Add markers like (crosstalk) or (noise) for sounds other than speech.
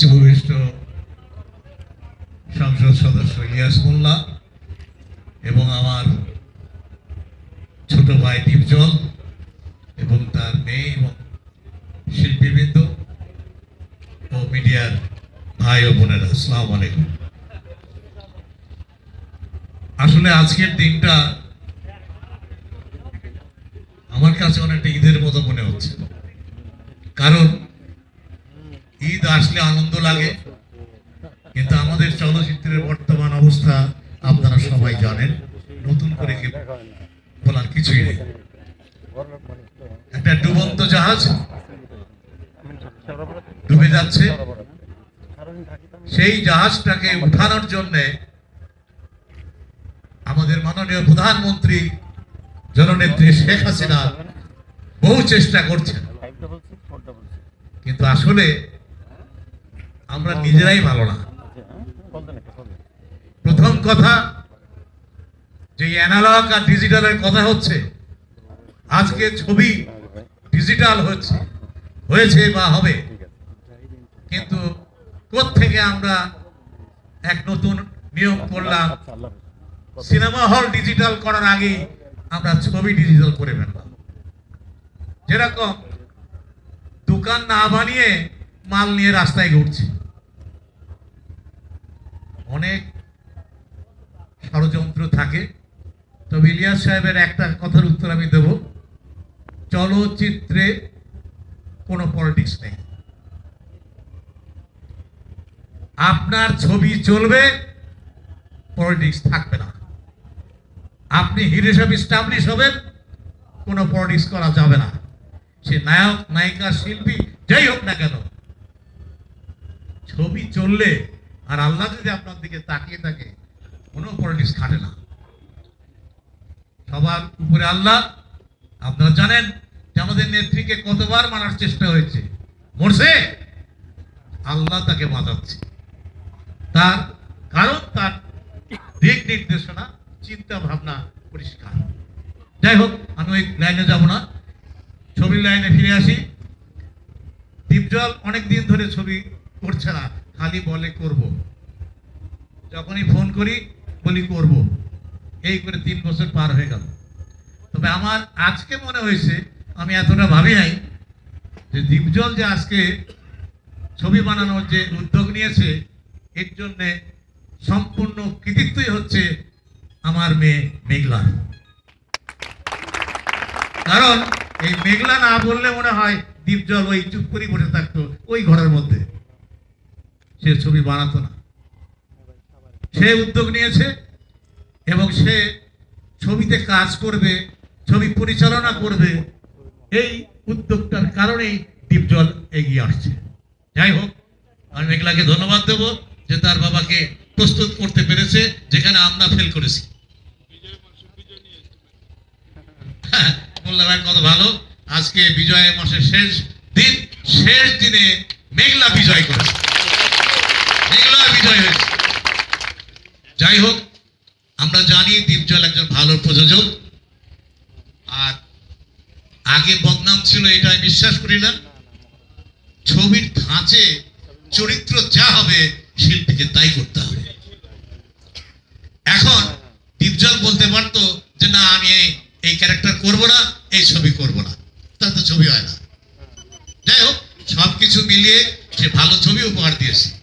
মঞ্চে ভূমিষ্ঠ সংসদ সদস্য ইলিয়াস মোল্লা এবং আমার ছোট ভাই দীপজল এবং তার মেয়ে এবং শিল্পীবৃন্দ ও মিডিয়ার ভাই ও বোনেরা, আসসালাম আলাইকুম। আসলে আজকের দিনটা আমার কাছে অনেকটা ঈদের মতো মনে হচ্ছে। কারণ আসলে আনন্দ লাগে। কিন্তু আমাদের চলচ্চিত্রের বর্তমান অবস্থা আপনারা সবাই জানেন। নতুন করে বলার কিছুই নেই। একটা ডুবন্ত জাহাজ ডুবে যাচ্ছে। সেই জাহাজটাকে উঠানোর জন্য আমাদের মাননীয় প্রধানমন্ত্রী জননেত্রী শেখ হাসিনা বহু চেষ্টা করছেন। কিন্তু আসলে আমরা নিজেরাই ভালো না। প্রথম কথা, যে অ্যানালগ আর ডিজিটালের কথা হচ্ছে, আজকে ছবি ডিজিটাল হচ্ছে হয়েছে বা হবে, কিন্তু থেকে আমরা এক নতুন নিয়ম করলাম? সিনেমা হল ডিজিটাল করার আগেই আমরা ছবি ডিজিটাল করে ফেললাম। যেরকম দোকান না বানিয়ে মাল নিয়ে রাস্তায় ঘুরছে। অনেক ষড়যন্ত্র থাকে। তবে ইলিয়াস সাহেবের একটা কথার উত্তর আমি দেব। চলচ্চিত্রে কোনো পলিটিক্স নেই। আপনার ছবি চলবে, পলিটিক্স থাকবে না। আপনি হিরো হিসাবে স্টাবলিশ হবেন, কোনো পলিটিক্স করা যাবে না। সে নায়ক, নায়িকা, শিল্পী, যাই হোক না কেন, ছবি চললে আর আল্লাহ যদি আপনার দিকে তাকিয়ে থাকে, কোনো পলিটিক্স খাটে না। সবার উপরে আল্লাহ, আপনারা জানেন যে আমাদের নেত্রীকে কতবার মারার চেষ্টা হয়েছে। মরছে? আল্লাহ তাকে বাঁচাচ্ছে। তার কারণ, তার দিক নির্দেশনা, চিন্তা ভাবনা পরিষ্কার। যাই হোক, আমি ওই লাইনে যাব না। ছবির লাইনে ফিরে আসি। দীপজল অনেক দিন ধরে ছবি করছে না। খালি বলে করব। যখনই ফোন করি, বলি করব। এই করে তিন বছর পার হয়ে গেল। তবে আমার আজকে মনে হয়েছে, আমি এতটা ভাবি নাই যে দীপজল যে আজকে ছবি বানানোর যে উদ্যোগ নিয়েছে, এর জন্যে সম্পূর্ণ কৃতিত্বই হচ্ছে আমার মেয়ে মেঘলা। কারণ এই মেঘলা না বললে মনে হয় দীপজল ওই চুপ করে বসে থাকতো ওই ঘরের মধ্যে। সে ছবি বানাতো না। সে উদ্যোগ নিয়েছে এবং সে ছবিতে কাজ করবে ছবি পরিচালনা করবে। এই উদ্যোগটার কারণেই দীপজল এগিয়ে আসছে। যাই হোক আমি মেঘলাকে ধন্যবাদ দেবো যে তার বাবাকে প্রস্তুত করতে পেরেছে যেখানে আমরা ফেল করেছি। (laughs) হ্যাঁ, কত ভালো। আজকে বিজয় মাসের শেষ দিন শেষ দিনে মেঘলা বিজয় করেছে। মেঘলা বিজয় হয়েছে। যাই হোক, আমরা জানি দীপজল একজন ভালো প্রযোজক। আর আগে বদনাম ছিল এটা আমি বিশ্বাস করি না। ছবির ধাঁচে চরিত্র যা হবে শিল্পীকে তাই করতে হবে। এখন দীপজল বলতে পারতো যে, না, আমি এই- এই ক্যারেক্টার করব না, এই ছবি করব না। তার তো ছবি হয় না। যাই হোক, সবকিছু মিলিয়ে সে ভালো ছবি উপহার দিয়েছে।